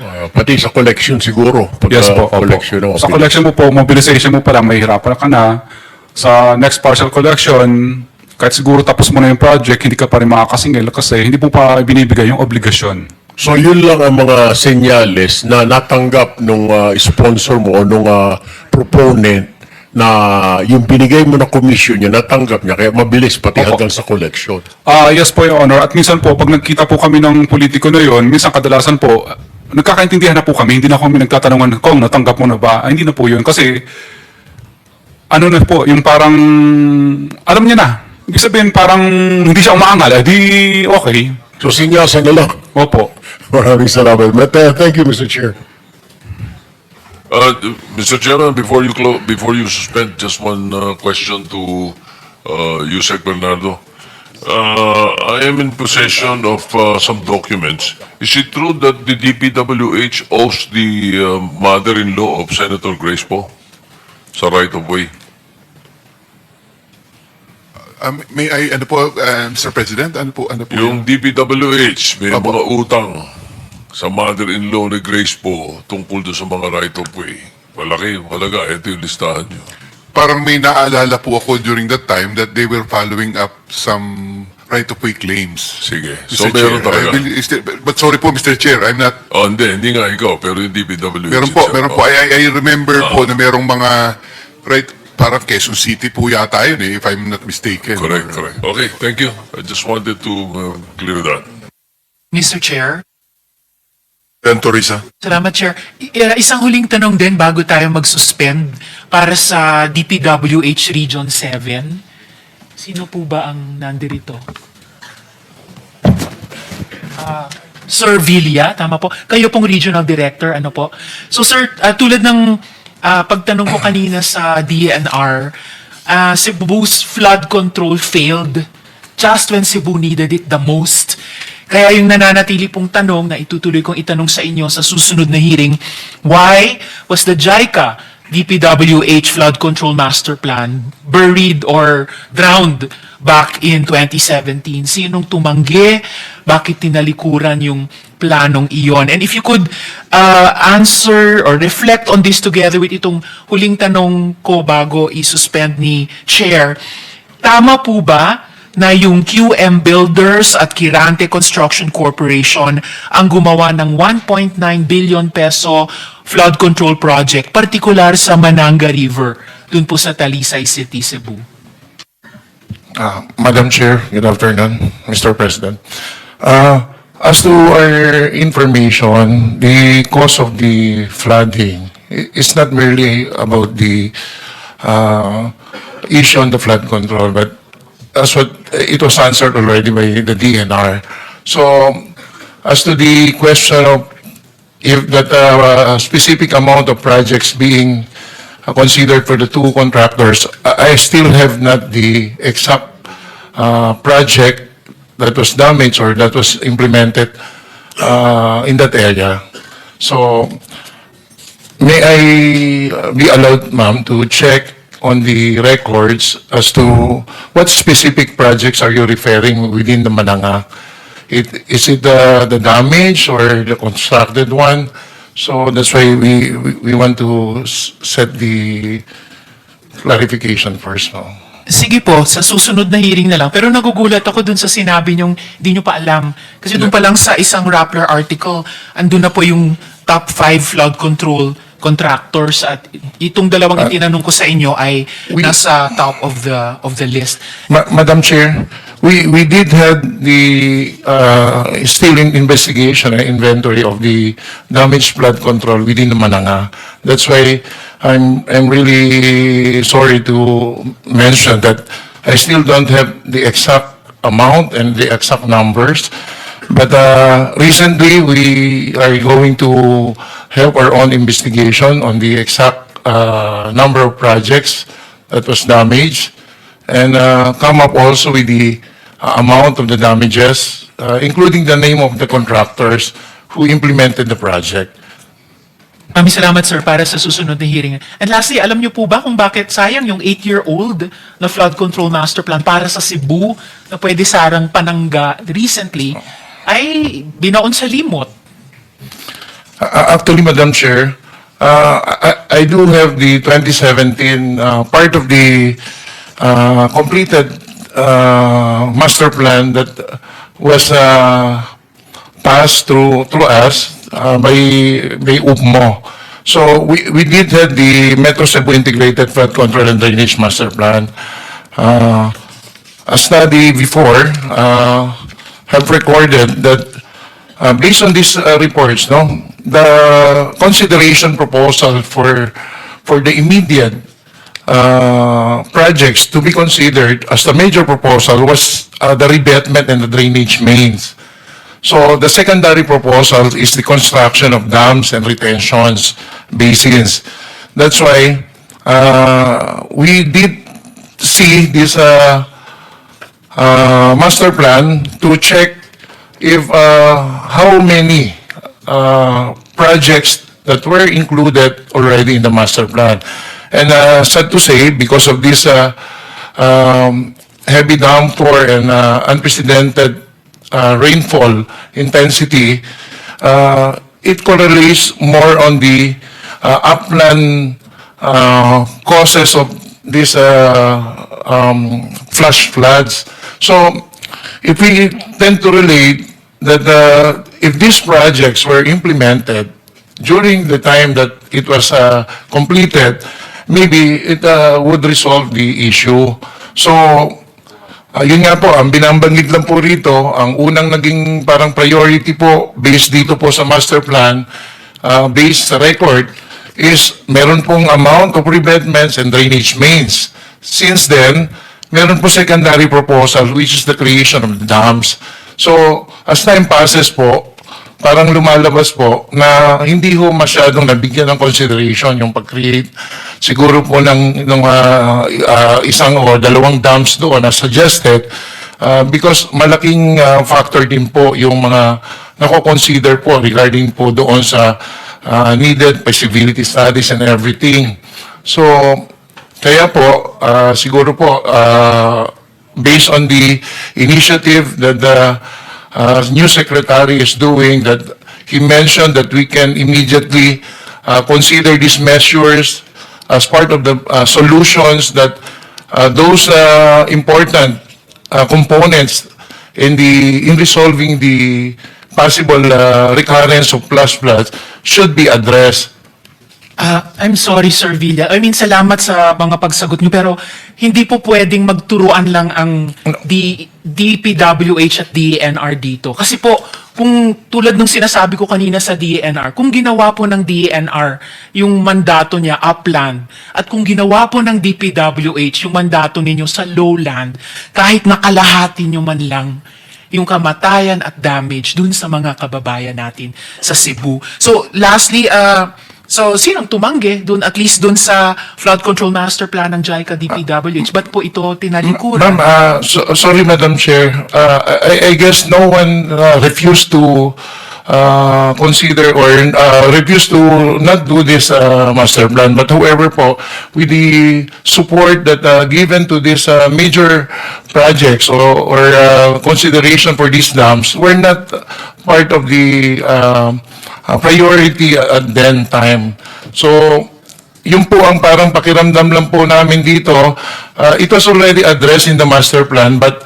Ah, pati sa collection siguro. Pagka Yes po. opo. collection, oh, Sa collection mo po, mobilization mo pa lang, mahihirapan ka na. Sa next partial collection, kahit siguro tapos mo na yung project, hindi ka pa rin makakasingil kasi hindi po pa binibigay yung obligasyon. So yun lang ang mga senyales na natanggap nung ah, sponsor mo o nung ah, proponent na yung binigay mo na commission niya, natanggap niya, kaya mabilis pati Opo. hanggang sa collection. Ah, yes po, Your Honor. At minsan po, pag nagkita po kami ng politiko na yon, minsan kadalasan po, nagkakaintindihan na po kami, hindi na kami nagtatanungan, kung natanggap mo na ba? Ah, hindi na po yun. Kasi, ano na po, yung parang, alam niya na. Ibig sabihin, parang hindi siya umaangal, eh, di okay. So sinyasan na lang. Opo. Maraming salamat. But, uh, thank you, Mr. Chair. Uh, Mr. Chairman, before you clo- before you suspend, just one uh, question to uh, Yusek Bernardo. Uh, I am in possession of uh, some documents. Is it true that the DPWH owes the uh, mother-in-law of Senator Grace Poe sa right of way? Um, may I, ano po, uh, Mr. President, ano po, ano po? Yung DPWH, may Apo. mga utang sa mother-in-law ni Grace Poe tungkol doon sa mga right of way. Malaki, malaga. Ito yung listahan nyo. Parang may naalala po ako during that time that they were following up some right-of-way claims. Sige. Mr. So, meron Chair, talaga. I will- is there- but sorry po, Mr. Chair, I'm not, Oh, hindi. Hindi nga ikaw, pero yung DPWH. meron po, itself. meron po. Oh. I, I remember po na merong mga, right, parang Quezon City po yata yun eh, if I'm not mistaken. Correct, correct. Okay, thank you. I just wanted to uh, clear that. Mr. Chair, Teresa. salamat Chair. I- uh, isang huling tanong din bago tayo mag-suspend para sa DPWH Region 7. Sino po ba ang nandirito? Ah, Sir Villa, tama po. Kayo pong Regional Director, ano po? So sir, ah, tulad ng ah, pagtanong ko kanina sa DNR, ah, Cebu's flood control failed just when Cebu needed it the most. Kaya yung nananatili pong tanong na itutuloy kong itanong sa inyo sa susunod na hearing, why was the JICA DPWH Flood Control Master Plan buried or drowned back in 2017? Sinong tumanggi? Bakit tinalikuran yung planong iyon? And if you could uh, answer or reflect on this together with itong huling tanong ko bago i-suspend ni Chair, tama po ba na yung QM Builders at Kirante Construction Corporation ang gumawa ng 1.9 billion peso flood control project, partikular sa Mananga River, dun po sa Talisay City, Cebu. Uh, Madam Chair, good afternoon, Mr. President. Uh, As to our information, the cause of the flooding is not merely about the uh, issue on the flood control, but as what it was answered already by the DNR. So as to the question of if that uh, specific amount of projects being considered for the two contractors, I still have not the exact uh, project that was damaged or that was implemented uh, in that area. So may I be allowed, ma'am, to check on the records as to what specific projects are you referring within the Mananga? It, is it the, the damage or the constructed one? So that's why we, we, we want to s- set the clarification first, no? Sige po, sa susunod na hearing na lang. Pero nagugulat ako dun sa sinabi nyong di nyo pa alam. Kasi dun pa lang sa isang Rappler article, andun na po yung top 5 flood control contractors at itong dalawang itinanong ko sa inyo ay we- nasa top of the of the list. Ma- Madam Chair, we, we did have the, uh, still in investigation and inventory of the damaged flood control within the Mananga. That's why I'm, I'm really sorry to mention that I still don't have the exact amount and the exact numbers. But uh, recently, we are going to have our own investigation on the exact uh, number of projects that was damaged and uh, come up also with the uh, amount of the damages, uh, including the name of the contractors who implemented the project. Maraming salamat sir para sa susunod na hearing. And lastly, alam niyo po ba kung bakit sayang yung 8-year-old na flood control master plan para sa Cebu na pwede sarang panangga recently ay binaon sa limot? Actually, Madam Chair, uh, I, I do have the 2017 uh, part of the uh, completed uh, master plan that was uh, passed through through us uh, by by UPMO. So we, we did have the Metro Cebu Integrated Flood Control and Drainage Master Plan. Uh, a study before uh, have recorded that uh, based on these uh, reports, no, the consideration proposal for for the immediate uh, projects to be considered as the major proposal was uh, the revetment and the drainage mains. So the secondary proposal is the construction of dams and retentions basins. That's why uh, we did see this uh, uh, master plan to check if uh, how many uh, projects that were included already in the master plan. And uh, sad to say, because of this uh, um, heavy downpour and uh, unprecedented uh, rainfall intensity, uh, it correlates more on the uh, upland uh, causes of these uh, um, flash floods. So if we tend to relate that uh, if these projects were implemented during the time that it was uh, completed, maybe it uh, would resolve the issue. So, uh, yun nga po, ang binambanggit lang po rito, ang unang naging parang priority po based dito po sa master plan, uh, based sa record, is meron pong amount of revetments and drainage mains. Since then, meron po secondary proposal which is the creation of dams. So, as time passes po, parang lumalabas po na hindi ho masyadong nabigyan ng consideration yung pag-create siguro po ng, ng ah, ah, isang o dalawang dams doon na suggested ah, because malaking ah, factor din po yung mga nako-consider po regarding po doon sa ah, needed feasibility studies and everything. So, kaya po, ah, siguro po, ah, based on the initiative that the uh, new secretary is doing, that he mentioned that we can immediately uh, consider these measures as part of the uh, solutions that uh, those uh, important uh, components in the in resolving the possible uh, recurrence of flash floods should be addressed. Ah, I'm sorry, Sir Villa. I mean, salamat sa mga pagsagot niyo, pero hindi po pwedeng magturuan lang ang D, DPWH at DENR dito. Kasi po, kung tulad ng sinasabi ko kanina sa DENR, kung ginawa po ng DENR yung mandato niya upland, at kung ginawa po ng DPWH yung mandato ninyo sa lowland, kahit nakalahati nyo man lang, yung kamatayan at damage dun sa mga kababayan natin sa Cebu. So, lastly, uh, so sinong tumanggi dun at least dun sa flood control master plan ng JICA DPWH? Ba't po ito tinalikuran? Ma'am, uh, so- sorry, Madam Chair. Uh, I, I guess no one uh, refused to uh, consider or uh, refused to not do this uh, master plan. But however po, with the support that uh, given to these uh, major projects or, or uh, consideration for these dams, were not part of the um, uh, priority at then time. So, yun po ang parang pakiramdam lang po namin dito. Uh, it was already addressed in the master plan, but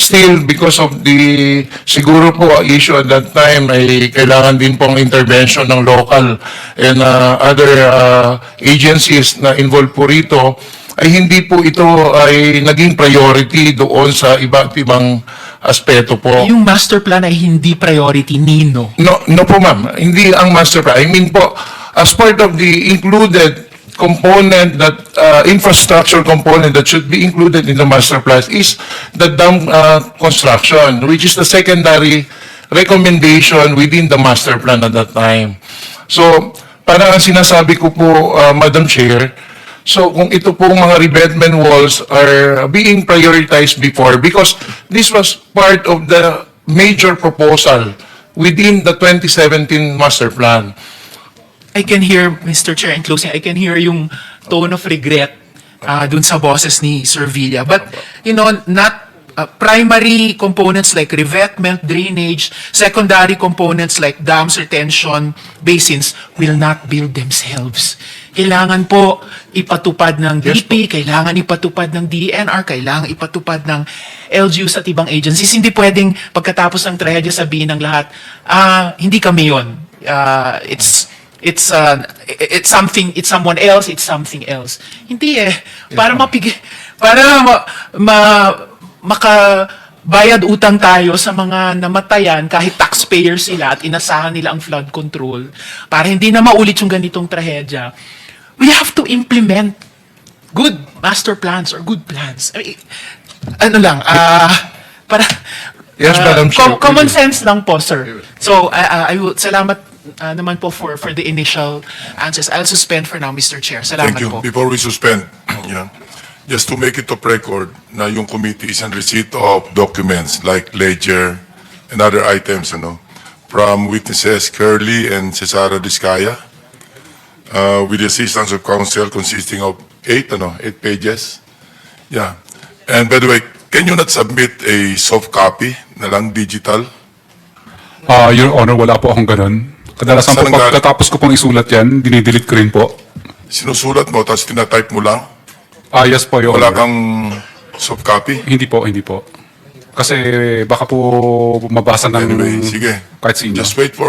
still, because of the, siguro po, issue at that time, ay kailangan din pong intervention ng local and uh, other uh, agencies na involved po rito, ay hindi po ito ay naging priority doon sa iba't ibang aspeto po. Yung master plan ay hindi priority nino. No, no po ma'am, hindi ang master plan. I mean po, as part of the included component that, uh, infrastructure component that should be included in the master plan is the dam uh, construction, which is the secondary recommendation within the master plan at that time. So, parang ang sinasabi ko po, uh, Madam Chair, So kung ito pong mga revetment walls are being prioritized before because this was part of the major proposal within the 2017 master plan. I can hear, Mr. Chair, in closing, I can hear yung tone of regret uh, dun sa boses ni Sir Villa. But, you know, not uh, primary components like revetment, drainage, secondary components like dams, retention basins will not build themselves. Kailangan po ipatupad ng DP, kailangan ipatupad ng DNR, kailangan ipatupad ng LGUs at ibang agencies. Hindi pwedeng pagkatapos ng trahedya sabihin ng lahat, ah, hindi kami yon. Ah, it's it's uh, it's something it's someone else it's something else. Hindi eh. Para mapig para ma, ma makabayad utang tayo sa mga namatayan kahit taxpayer sila at inasahan nila ang flood control para hindi na maulit yung ganitong trahedya. We have to implement good master plans or good plans. I mean, ano lang ah para Yes, ah, Madam Chair. com- common sense lang po sir. So uh, I will salamat ah, naman po for for the initial answers I'll suspend for now Mr. Chair salamat Thank you. po Before we suspend, yeah, just to make it of record na yung committee is in receipt of documents like ledger and other items, ano, from witnesses Curly and Cesara Discaya, uh, with the assistance of counsel consisting of eight, ano, eight pages. Yeah. And by the way, can you not submit a soft copy na lang digital? Ah, Your Honor, wala po akong ganun. Kadalasan po Saan ang- pagkatapos ko pong isulat yan, dinidelete ko rin po. Sinusulat mo, tapos tinatype mo lang? Ah, yes po, Your Wala Honor. kang soft copy? Hindi po, hindi po. Kasi baka po mabasa ng Anyway, sige. kahit sino. Just wait for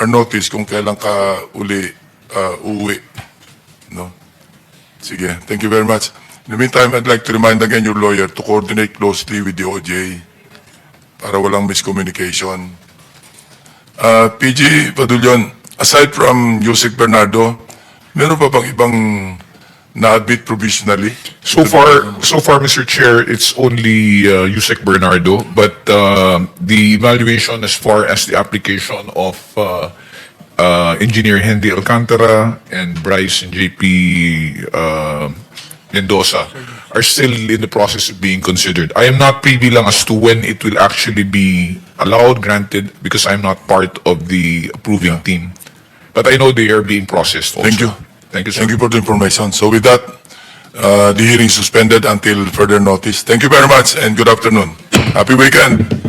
our notice kung kailan ka uli uh, uuwi. No? Sige. Thank you very much. In the meantime, I'd like to remind again your lawyer to coordinate closely with the OJ para walang miscommunication. Uh, PG Padulyon, aside from Yusek Bernardo, meron pa bang ibang na-admit provisionally? So far, so far, Mr. Chair, it's only uh, Yusek Bernardo, but uh, the evaluation as far as the application of uh, uh, Engineer Henry Alcantara and Bryce and JP uh, Mendoza are still in the process of being considered. I am not privy lang as to when it will actually be allowed, granted, because I'm not part of the approving team. But I know they are being processed also. Thank you. Thank you, sir. Thank you for the information. So with that, uh, the hearing suspended until further notice. Thank you very much and good afternoon. Happy weekend.